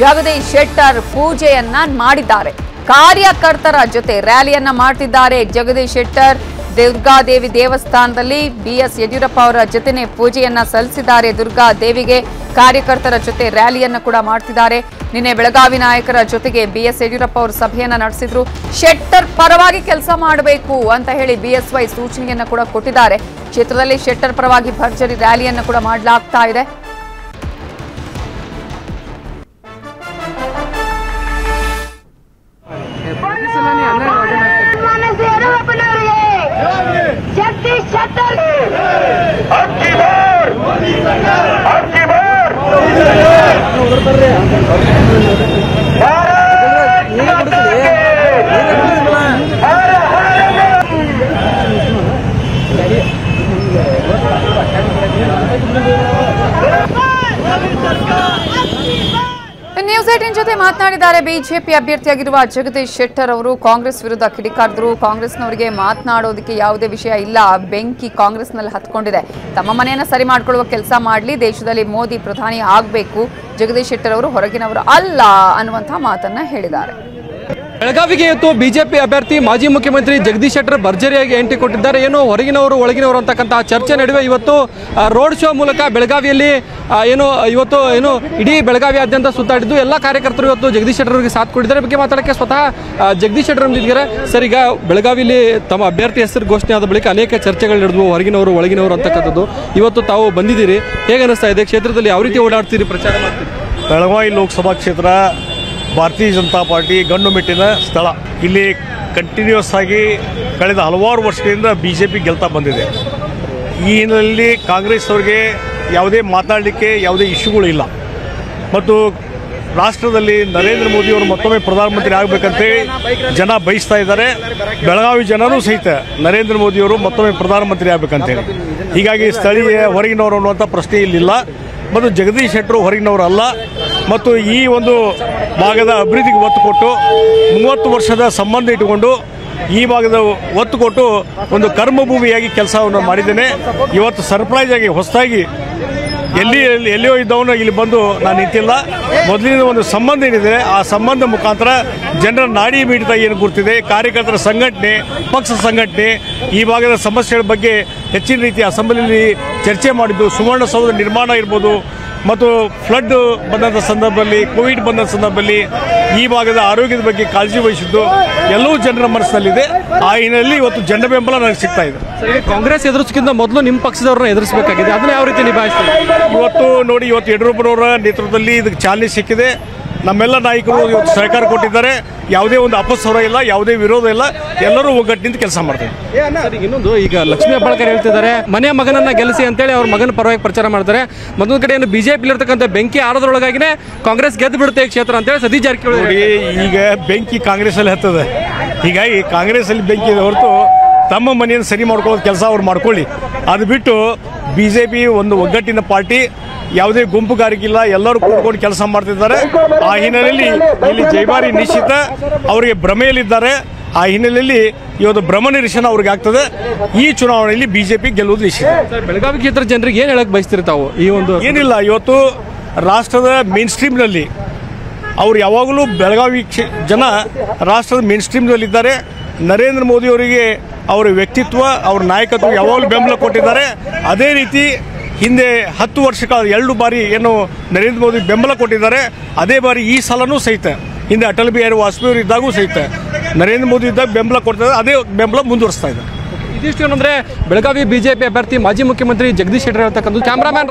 ಜಗದೀಶ್ ಶೆಟ್ಟರ್ ಪೂಜೆಯನ್ನ ಮಾಡಿದ್ದಾರೆ. ಕಾರ್ಯಕರ್ತರ ಜೊತೆ ರ್ಯಾಲಿಯನ್ನ ಮಾಡ್ತಿದ್ದಾರೆ ಜಗದೀಶ್ ಶೆಟ್ಟರ್. ದುರ್ಗಾದೇವಿ ದೇವಸ್ಥಾನದಲ್ಲಿ ಬಿಎಸ್ ಯಡಿಯೂರಪ್ಪ ಅವರ ಜೊತೆನೆ ಪೂಜೆಯನ್ನ ಸಲ್ಲಿಸಿದ್ದಾರೆ. ದುರ್ಗಾ ದೇವಿಗೆ ಕಾರ್ಯಕರ್ತರ ಜೊತೆ ರ್ಯಾಲಿಯನ್ನು ಕೂಡ ಮಾಡ್ತಿದ್ದಾರೆ. ನಿನ್ನೆ ಬೆಳಗಾವಿ ನಾಯಕರ ಜೊತೆಗೆ ಬಿಎಸ್ ಯಡಿಯೂರಪ್ಪ ಅವರು ಸಭೆಯನ್ನ ನಡೆಸಿದ್ರು. ಶೆಟ್ಟರ್ ಪರವಾಗಿ ಕೆಲಸ ಮಾಡಬೇಕು ಅಂತ ಹೇಳಿ ಬಿಎಸ್ವೈ ಸೂಚನೆಯನ್ನ ಕೂಡ ಕೊಟ್ಟಿದ್ದಾರೆ. ಕ್ಷೇತ್ರದಲ್ಲಿ ಶೆಟ್ಟರ್ ಪರವಾಗಿ ಭರ್ಜರಿ ರ್ಯಾಲಿಯನ್ನು ಕೂಡ ಮಾಡಲಾಗ್ತಾ ಇದೆ. ಬಿಜೆಪಿ ಅಭ್ಯರ್ಥಿಯಾಗಿರುವ ಜಗದೀಶ್ ಶೆಟ್ಟರ್ ಅವರು ಕಾಂಗ್ರೆಸ್ ವಿರುದ್ಧ ಕಿಡಿಕಾರಿದ್ರು. ಕಾಂಗ್ರೆಸ್ನವರಿಗೆ ಮಾತನಾಡೋದಕ್ಕೆ ಯಾವುದೇ ವಿಷಯ ಇಲ್ಲ. ಬೆಂಕಿ ಕಾಂಗ್ರೆಸ್ನಲ್ಲಿ ಹತ್ಕೊಂಡಿದೆ. ತಮ್ಮ ಮನೆಯನ್ನು ಸರಿ ಮಾಡಿಕೊಳ್ಳುವ ಕೆಲಸ ಮಾಡಲಿ. ದೇಶದಲ್ಲಿ ಮೋದಿ ಪ್ರಧಾನಿ ಆಗಬೇಕು. ಜಗದೀಶ್ ಶೆಟ್ಟರ್ ಅವರು ಹೊರಗಿನವರು ಅಲ್ಲ ಅನ್ನುವಂಥ ಮಾತನ್ನ ಹೇಳಿದ್ದಾರೆ. ಬೆಳಗಾವಿಗೆ ಇವತ್ತು ಬಿಜೆಪಿ ಅಭ್ಯರ್ಥಿ ಮಾಜಿ ಮುಖ್ಯಮಂತ್ರಿ ಜಗದೀಶ್ ಶೆಟ್ಟರ್ ಭರ್ಜರಿಯಾಗಿ ಎಂಟ್ರಿ ಕೊಟ್ಟಿದ್ದಾರೆ. ಏನು ಹೊರಗಿನವರು, ಒಳಗಿನವರು ಅಂತಕ್ಕಂತಹ ಚರ್ಚೆ ನಡುವೆ ಇವತ್ತು ರೋಡ್ ಶೋ ಮೂಲಕ ಬೆಳಗಾವಿಯಲ್ಲಿ ಏನು, ಇವತ್ತು ಏನು ಇಡೀ ಬೆಳಗಾವಿಯಾದ್ಯಂತ ಸುತ್ತಾಡಿದ್ದು. ಎಲ್ಲ ಕಾರ್ಯಕರ್ತರು ಇವತ್ತು ಜಗದೀಶ್ ಶೆಟ್ಟರ್ ಅವರಿಗೆ ಸಾಥ್ ಕೊಟ್ಟಿದ್ದಾರೆ. ಬಗ್ಗೆ ಮಾತಾಡೋಕ್ಕೆ ಸ್ವತಃ ಜಗದೀಶ್ ಶೆಟ್ಟರ್ ಇದ್ದಾರೆ ಸರ್, ಈಗ ಬೆಳಗಾವಿಯಲ್ಲಿ ತಮ್ಮ ಅಭ್ಯರ್ಥಿ ಹೆಸರು ಘೋಷಣೆ ಆದ ಬಳಿಕ ಅನೇಕ ಚರ್ಚೆಗಳು ನಡೆದವು, ಹೊರಗಿನವರು, ಒಳಗಿನವರು ಅಂತಕ್ಕಂಥದ್ದು. ಇವತ್ತು ತಾವು ಬಂದಿದ್ದೀರಿ. ಹೇಗೆ ಅನಿಸ್ತಾ ಇದೆ? ಕ್ಷೇತ್ರದಲ್ಲಿ ಯಾವ ರೀತಿ ಓಡಾಡ್ತೀರಿ? ಪ್ರಚಾರ ಮಾಡ್ತೀರಿ? ಬೆಳಗಾವಿ ಲೋಕಸಭಾ ಕ್ಷೇತ್ರ ಭಾರತೀಯ ಜನತಾ ಪಾರ್ಟಿ ಗಂಡು ಮೆಟ್ಟಿನ ಸ್ಥಳ. ಇಲ್ಲಿ ಕಂಟಿನ್ಯೂಸ್ ಆಗಿ ಕಳೆದ ಹಲವಾರು ವರ್ಷಗಳಿಂದ ಬಿ ಜೆ ಪಿ ಗೆಲ್ತಾ ಬಂದಿದೆ. ಈ ಹಿನ್ನೆಲೆಯಲ್ಲಿ ಕಾಂಗ್ರೆಸ್ ಅವರಿಗೆ ಯಾವುದೇ ಮಾತನಾಡಲಿಕ್ಕೆ ಯಾವುದೇ ಇಶ್ಯೂಗಳು ಇಲ್ಲ. ಮತ್ತು ರಾಷ್ಟ್ರದಲ್ಲಿ ನರೇಂದ್ರ ಮೋದಿ ಅವರು ಮತ್ತೊಮ್ಮೆ ಪ್ರಧಾನಮಂತ್ರಿ ಆಗಬೇಕಂತೇಳಿ ಜನ ಬಯಸ್ತಾ ಇದ್ದಾರೆ. ಬೆಳಗಾವಿ ಜನರೂ ಸಹಿತ ನರೇಂದ್ರ ಮೋದಿಯವರು ಮತ್ತೊಮ್ಮೆ ಪ್ರಧಾನಮಂತ್ರಿ ಆಗಬೇಕಂತೇಳಿ ಹೀಗಾಗಿ ಸ್ಥಳೀಯ ಹೊರಗಿನವರು ಅನ್ನುವಂಥ ಪ್ರಶ್ನೆ ಇಲ್ಲಿಲ್ಲ. ಮತ್ತು ಜಗದೀಶ್ ಶೆಟ್ಟರು ಹೊರಗಿನವರು ಅಲ್ಲ ಮತ್ತು ಈ ಒಂದು ಭಾಗದ ಅಭಿವೃದ್ಧಿಗೆ ಒತ್ತು ಕೊಟ್ಟು ಮೂವತ್ತು ವರ್ಷದ ಸಂಬಂಧ ಇಟ್ಟುಕೊಂಡು ಈ ಭಾಗದ ಒತ್ತು ಕೊಟ್ಟು ಒಂದು ಕರ್ಮಭೂಮಿಯಾಗಿ ಕೆಲಸವನ್ನು ಮಾಡಿದ್ದೇನೆ. ಇವತ್ತು ಸರ್ಪ್ರೈಸ್ ಆಗಿ ಹೊಸದಾಗಿ ಎಲ್ಲಿ ಎಲ್ಲಿ- ಎಲ್ಲಿಯೋ ಇದ್ದವನು ಇಲ್ಲಿ ಬಂದು ನಾನು ನಿಂತಿಲ್ಲ. ಮೊದಲಿನ ಒಂದು ಸಂಬಂಧ ಏನಿದೆ, ಆ ಸಂಬಂಧ ಮುಖಾಂತರ ಜನರ ನಾಡಿ ಮೀಡಿತ ಏನು ಗುರ್ತಿದೆ, ಕಾರ್ಯಕರ್ತರ ಸಂಘಟನೆ, ಪಕ್ಷ ಸಂಘಟನೆ, ಈ ಭಾಗದ ಸಮಸ್ಯೆಗಳ ಬಗ್ಗೆ ಹೆಚ್ಚಿನ ರೀತಿಯ ಅಸೆಂಬ್ಲಿಯಲ್ಲಿ ಚರ್ಚೆ ಮಾಡಿದ್ದು ಸುವರ್ಣಸೌಧ ನಿರ್ಮಾಣ ಇರ್ಬೋದು ಮತ್ತು ಫ್ಲಡ್ ಬಂದಂಥ ಸಂದರ್ಭದಲ್ಲಿ ಕೋವಿಡ್ ಬಂದ ಸಂದರ್ಭದಲ್ಲಿ ಈ ಭಾಗದ ಆರೋಗ್ಯದ ಬಗ್ಗೆ ಕಾಳಜಿ ವಹಿಸಿದ್ದು ಎಲ್ಲವೂ ಜನರ ಮನಸ್ಸಿನಲ್ಲಿದೆ. ಆ ಹಿನ್ನೆಲೆಯಲ್ಲಿ ಇವತ್ತು ಜನ ಬೆಂಬಲ ನನಗೆ ಸಿಗ್ತಾ ಇದೆ. ಕಾಂಗ್ರೆಸ್ ಎದುರಿಸಕ್ಕಿಂತ ಮೊದಲು ನಿಮ್ಮ ಪಕ್ಷದವ್ರನ್ನ ಎದುರಿಸಬೇಕಾಗಿದೆ. ಅದನ್ನ ಯಾವ ರೀತಿ ನಿಭಾಯಿಸ್ತಾರೆ? ಇವತ್ತು ನೋಡಿ ಇವತ್ತು ಯಡಿಯೂರಪ್ಪನವರ ನೇತೃತ್ವದಲ್ಲಿ ಇದಕ್ಕೆ ಚಾಲನೆ ಸಿಕ್ಕಿದೆ. ನಮ್ಮೆಲ್ಲ ನಾಯಕರು ಇವತ್ತು ಸಹಕಾರ ಕೊಟ್ಟಿದ್ದಾರೆ. ಯಾವುದೇ ಒಂದು ಅಪಸ್ವರ ಇಲ್ಲ ಯಾವುದೇ ವಿರೋಧ ಇಲ್ಲ. ಎಲ್ಲರೂ ಒಗ್ಗಟ್ಟಿನಿಂದ ಕೆಲಸ ಮಾಡ್ತಾರೆ. ಇನ್ನೊಂದು ಈಗ ಲಕ್ಷ್ಮೀ ಹೆಬ್ಬಾಳ್ಕರ್ ಹೇಳ್ತಿದ್ದಾರೆ ಮನೆ ಮಗನನ್ನ ಗೆಲ್ಲಿಸಿ ಅಂತೇಳಿ ಅವ್ರ ಮಗನ ಪರವಾಗಿ ಪ್ರಚಾರ ಮಾಡ್ತಾರೆ. ಮತ್ತೊಂದು ಕಡೆ ಏನು ಬಿಜೆಪಿ ಇರ್ತಕ್ಕಂಥ ಬೆಂಕಿ ಆರೋದ್ರೊಳಗಾಗಿನೇ ಕಾಂಗ್ರೆಸ್ ಗೆದ್ದು ಬಿಡುತ್ತೆ ಈ ಕ್ಷೇತ್ರ ಅಂತೇಳಿ ಸತೀಶ್ ಜಾರಕಿಹೊಳಿ ಈಗ ಬೆಂಕಿ ಕಾಂಗ್ರೆಸ್ ಅಲ್ಲಿ ಹತ್ತದ. ಹೀಗಾಗಿ ಕಾಂಗ್ರೆಸ್ ಅಲ್ಲಿ ಬೆಂಕಿ ಇದೆ ಹೊರತು ತಮ್ಮ ಮನೆಯನ್ನು ಸರಿ ಮಾಡ್ಕೊಳ್ಳೋದು ಕೆಲಸ ಅವ್ರು ಮಾಡ್ಕೊಳ್ಳಿ. ಅದು ಬಿಟ್ಟು ಬಿ ಜೆ ಪಿ ಒಂದು ಒಗ್ಗಟ್ಟಿನ ಪಾರ್ಟಿ ಯಾವುದೇ ಗುಂಪುಗಾರಿಕಿಲ್ಲ ಎಲ್ಲರೂ ಕೂಡ್ಕೊಂಡು ಕೆಲಸ ಮಾಡ್ತಿದ್ದಾರೆ. ಆ ಹಿನ್ನೆಲೆಯಲ್ಲಿ ಇಲ್ಲಿ ಜೈಬಾರಿ ನಿಶ್ಚಿತ ಅವರಿಗೆ ಭ್ರಮೆಯಲ್ಲಿದ್ದಾರೆ. ಆ ಹಿನ್ನೆಲೆಯಲ್ಲಿ ಇವತ್ತು ಭ್ರಮ ನಿರೀಕ್ಷಣ ಅವ್ರಿಗೆ ಆಗ್ತದೆ. ಈ ಚುನಾವಣೆಯಲ್ಲಿ ಬಿಜೆಪಿ ಗೆಲ್ಲುವುದು ನಿಶ್ಚಿತ. ಬೆಳಗಾವಿ ಕ್ಷೇತ್ರ ಜನರಿಗೆ ಏನು ಹೇಳಕ್ ಬಯಸ್ತೀರಿ ತಾವು ಈ ಒಂದು ಏನಿಲ್ಲ ಇವತ್ತು ರಾಷ್ಟ್ರದ ಮೇನ್ ಸ್ಟ್ರೀಮ್ನಲ್ಲಿ ಅವ್ರು ಯಾವಾಗಲೂ ಬೆಳಗಾವಿ ಜನ ರಾಷ್ಟ್ರದ ಮೇನ್ ಸ್ಟ್ರೀಮ್ನಲ್ಲಿದ್ದಾರೆ ನರೇಂದ್ರ ಮೋದಿ ಅವರಿಗೆ ಅವರ ವ್ಯಕ್ತಿತ್ವ, ಅವ್ರ ನಾಯಕತ್ವ ಯಾವಾಗಲೂ ಬೆಂಬಲ ಕೊಟ್ಟಿದ್ದಾರೆ. ಅದೇ ರೀತಿ ಹಿಂದೆ ಹತ್ತು ವರ್ಷ ಕಾಲ ಎರಡು ಬಾರಿ ಏನು ನರೇಂದ್ರ ಮೋದಿ ಬೆಂಬಲ ಕೊಟ್ಟಿದ್ದಾರೆ. ಅದೇ ಬಾರಿ ಈ ಸಲನೂ ಸಹಿತ, ಹಿಂದೆ ಅಟಲ್ ಬಿಹಾರಿ ವಾಜಪೇಯಿ ಇದ್ದಾಗೂ ಸಹಿತ ನರೇಂದ್ರ ಮೋದಿ ಇದ್ದಾಗ ಬೆಂಬಲ ಕೊಡ್ತಾರೆ ಅದೇ ಬೆಂಬಲ ಮುಂದುವರಿಸ್ತಾ ಇದ್ದಾರೆ ಇದಿಷ್ಟು ಏನಂದ್ರೆ ಬೆಳಗಾವಿ ಬಿಜೆಪಿ ಅಭ್ಯರ್ಥಿ ಮಾಜಿ ಮುಖ್ಯಮಂತ್ರಿ ಜಗದೀಶ್ ಶೆಟ್ಟರ್ ಹೇಳ್ತಕ್ಕಂಥ ಕ್ಯಾಮ್ರಾಮ್ಯಾನ್